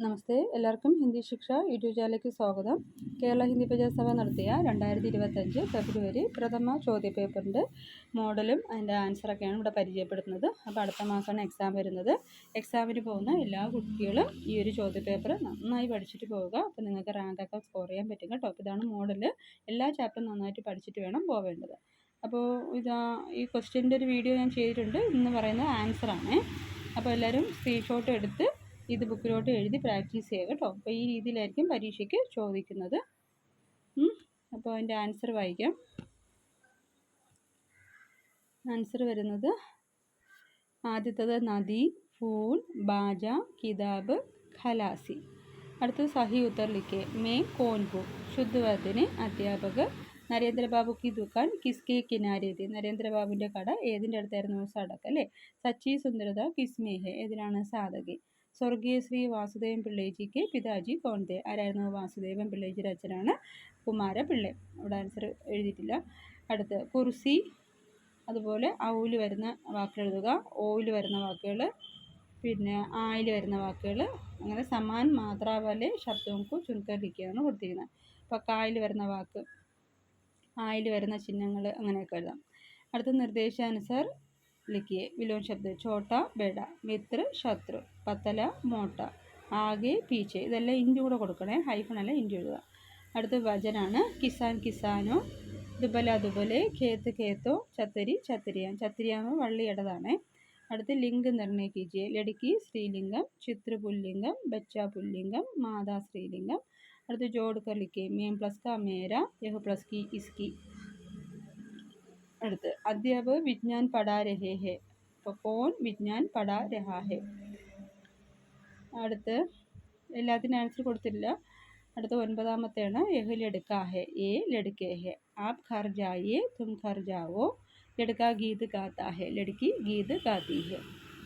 നമസ്തേ. എല്ലാവർക്കും ഹിന്ദി ശിക്ഷ യൂട്യൂബ് ചാനലിലേക്ക് സ്വാഗതം. കേരള ഹിന്ദി പ്രജാസഭ നടത്തിയ രണ്ടായിരത്തി ഇരുപത്തഞ്ച് ഫെബ്രുവരി പ്രഥമ ചോദ്യപേപ്പറിന്റെ മോഡലും അതിന്റെ ആൻസറൊക്കെയാണ് ഇവിടെ പരിചയപ്പെടുത്തുന്നത്. അപ്പോൾ അടുത്ത മാസമാണ് എക്സാം വരുന്നത്. എക്സാമിന് പോകുന്ന എല്ലാ കുട്ടികളും ഈ ഒരു ചോദ്യപേപ്പർ നന്നായി പഠിച്ചിട്ട് പോവുക. അപ്പോൾ നിങ്ങൾക്ക് റാങ്കൊക്കെ സ്കോർ ചെയ്യാൻ പറ്റും കേട്ടോ. ഇതാണ് മോഡൽ എല്ലാ ചാപ്റ്ററും നന്നായിട്ട് പഠിച്ചിട്ട് വേണം പോവേണ്ടത്. അപ്പോൾ ഇതാ ഈ ക്വസ്റ്റ്യന്റെ ഒരു വീഡിയോ ഞാൻ ചെയ്തിട്ടുണ്ട്. ഇന്ന് പറയുന്നത് ആൻസറാണ്. അപ്പോൾ എല്ലാവരും സ്ക്രീൻഷോട്ട് എടുത്ത് ഇത് ബുക്കിലോട്ട് എഴുതി പ്രാക്ടീസ് ചെയ്യുക കേട്ടോ. അപ്പോൾ ഈ രീതിയിലായിരിക്കും പരീക്ഷയ്ക്ക് ചോദിക്കുന്നത്. അപ്പോൾ അതിന്റെ ആൻസർ വായിക്കാം. ആൻസർ വരുന്നത് ആദ്യത്തത് നദി ഫൂൾ ബാജ കിതാബ് ഖലാസി. അടുത്തത് സഹി ഉത്തർ ലിക്കെ മേ കോൻപു. ശുദ്ധവാദിന് അധ്യാപകർ. നരേന്ദ്രബാബു കി ദുക്കാൻ കിസ്കെ കിനാരേതി നരേന്ദ്രബാബുവിന്റെ കട ഏതിന്റെ അടുത്തായിരുന്നു? സടക്ക് അല്ലേ? സച്ചി സുന്ദരത കിസ്മേ ഹെ ഏതിനാണ് സാധകി? സ്വർഗീയ ശ്രീ വാസുദേവൻ പിള്ളേജിക്ക് പിതാജി കോൺതെ. ആരായിരുന്നു വാസുദേവൻ പിള്ളേജിയുടെ അച്ഛനാണ് കുമാര പിള്ളെ അവിടെ ആൻസർ എഴുതിയിട്ടില്ല. അടുത്ത് കുർസി അതുപോലെ ഔൽ വരുന്ന വാക്കുകൾ എഴുതുക ഓയിൽ വരുന്ന വാക്കുകൾ പിന്നെ ആയിൽ വരുന്ന വാക്കുകൾ അങ്ങനെ സമാൻ മാത്രാവലെ ശബ്ദങ്ങൾക്ക് ചുരുക്കരിക്കുകയാണ് കൊടുത്തിരിക്കുന്നത്. അപ്പോൾ കായിൽ വരുന്ന വാക്ക് ആയിൽ വരുന്ന ചിഹ്നങ്ങൾ അങ്ങനെയൊക്കെ എഴുതാം. അടുത്ത നിർദ്ദേശാനുസർ लिखिए विलोम शब्द छोटा बेड़ा मित्र ശത്രു പത്തല മോട്ട ആകെ പീച്ച് ഇതെല്ലാം ഇഞ്ചി കൂടെ കൊടുക്കണേ ഹൈഫണല്ല ഇഞ്ചി എഴുതുക. അടുത്ത വചനാണ് കിസാൻ കിസാനോ ദുബല ദുബലെ കേത്ത് കേത്തോ ചത്തരി ചത്തരിയാൻ. ചത്തരിയാന്ന് വള്ളിയുടേതാണേ അടുത്ത് ലിംഗ് നിർണയിക്കുക ലടുക്കി സ്ത്രീലിംഗം ചിത്ര പുല്ലിംഗം ബച്ച പുല്ലിംഗം മാതാ സ്ത്രീലിംഗം. അടുത്ത് ജോഡ് കർ ലിക്കേ മേം പ്ലസ് കാ മേര യഹു പ്ലസ് കി ഇസ്കി. അടുത്ത്. അധ്യാപക വിജ്ഞാൻ പഠാ രഹേ ഹെ. അപ്പോൾ കോൺ വിജ്ഞാൻ പഠാ രഹാ അടുത്ത്. എല്ലാത്തിനും ആൻസർ കൊടുത്തില്ല അടുത്ത ഒൻപതാമത്തെയാണ്. യഹ് ലടുക്കാ ഹെ. ഏ ലടുക്കേ ഹെ. ആപ് ഘർ ജായേ തും ഘർ ജാവോ. ലടുക്ക ഗീത് ഗാത്താ ഹെ. ലടുക്കി ഗീത് ഗാത്തി ഹെ.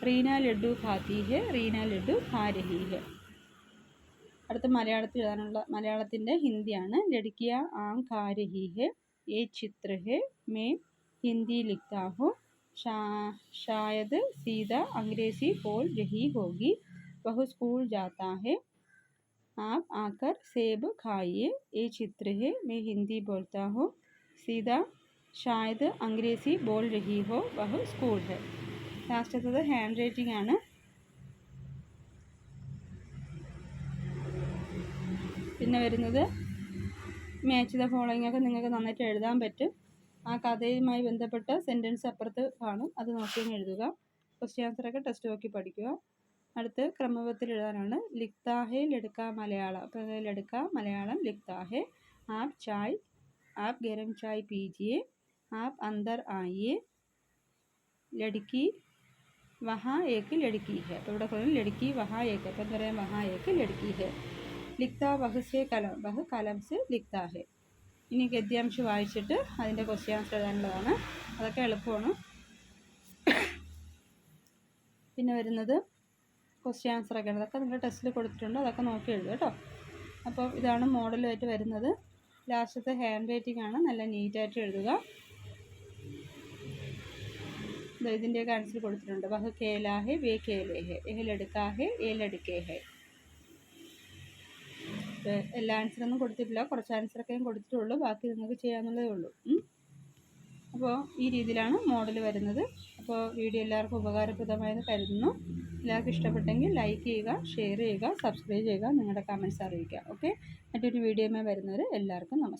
റീന ലഡു ഖാത്തി ഹെ. റീന ലഡു ഖാ രഹി ഹെ. അടുത്ത മലയാളത്തിൽ എഴുതാനുള്ള മലയാളത്തിന്റെ ഹിന്ദിയാണ്. ലടുക്കിയ ആം ഖാ രഹി ഹെ. ഏ ചിത്ര ഹെ. മേ हिंदी लिखता हूँ शा, शायद सीधा अंग्रेज़ी बोल रही होगी वह स्कूल जाता है आप आकर सेब खाइए ये चित्र है मैं हिंदी बोलता हूँ सीधा शायद अंग्रेज़ी बोल रही हो वह स्कूल है ലാസ്റ്റത്തത് ഹാൻഡ് റൈറ്റിംഗ് ആണ് പിന്നെ വരുന്നത് മാച്ച് ദ ഫോളോയിങ് ഒക്കെ നിങ്ങൾക്ക് നന്നായിട്ട് എഴുതാൻ പറ്റും ആ കഥയുമായി ബന്ധപ്പെട്ട സെന്റൻസ് അപ്പുറത്ത് കാണും. അത് നോക്കി എഴുതുക. ക്വസ്റ്റ്യൻ ആൻസറൊക്കെ ടെസ്റ്റ് നോക്കി പഠിക്കുക. അടുത്ത് ക്രമപത്തിൽ എഴുതാനാണ്. ലിക്താഹെ ലടുക്ക മലയാളം. അപ്പോൾ ലടുക്ക മലയാളം ലിക്താഹെ ആപ് ചായ് ആപ് ഗരം ചായ് പീജിയെ ആപ് അന്തർ ആയിയെ ലടുക്കി വഹാ ഏക്ക് ലടുക്കി ഹെ. അപ്പോൾ ഇവിടെ പറയും ലടുക്കി വഹാ ഏക്ക് അപ്പോൾ എന്താ പറയുക വഹാ ഏക്ക് ലടുക്കി ഹെ. ലിഖ്ത ബഹുസേ കലം. ബഹു കലം സെ ഇനി ഗദ്യാംശം വായിച്ചിട്ട് അതിന്റെ ക്വസ്റ്റ്യൻ ആൻസർ എഴുതാനുള്ളതാണ് അതൊക്കെ എളുപ്പമാണ്. പിന്നെ വരുന്നത് ക്വസ്റ്റ്യൻ ആൻസറൊക്കെ ആണ് അതൊക്കെ നിങ്ങൾ ടെസ്റ്റിൽ കൊടുത്തിട്ടുണ്ട്. അതൊക്കെ നോക്കി എഴുതുക കേട്ടോ. അപ്പോൾ ഇതാണ് മോഡലുമായിട്ട് വരുന്നത്. ലാസ്റ്റത്തെ ഹാൻഡ് റൈറ്റിംഗ് ആണ്. നല്ല നീറ്റായിട്ട് എഴുതുക. ഇതിന്റെയൊക്കെ ആൻസർ കൊടുത്തിട്ടുണ്ട്. ബഹു കേലാഹെ വേ കേലേഹെ. എഹലെടുക്കാഹെ ഏലെടുക്കേഹെ എല്ലാ ആൻസറൊന്നും കൊടുത്തിട്ടില്ല. കുറച്ച് ആൻസറൊക്കെ കൊടുത്തിട്ടുള്ളൂ. ബാക്കി നിങ്ങൾക്ക് ചെയ്യാമെന്നുള്ളതേ ഉള്ളൂ. അപ്പോൾ ഈ രീതിയിലാണ് മോഡൽ വരുന്നത്. അപ്പോൾ വീഡിയോ എല്ലാവർക്കും ഉപകാരപ്രദമായെന്ന് കരുതുന്നു. എല്ലാവർക്കും ഇഷ്ടപ്പെട്ടെങ്കിൽ ലൈക്ക് ചെയ്യുക ഷെയർ ചെയ്യുക സബ്സ്ക്രൈബ് ചെയ്യുക നിങ്ങളുടെ കമന്റ്സ് അറിയിക്കുക. ഓക്കെ മറ്റൊരു വീഡിയോയുമായി വരുന്നവർ എല്ലാവർക്കും നമസ്തേ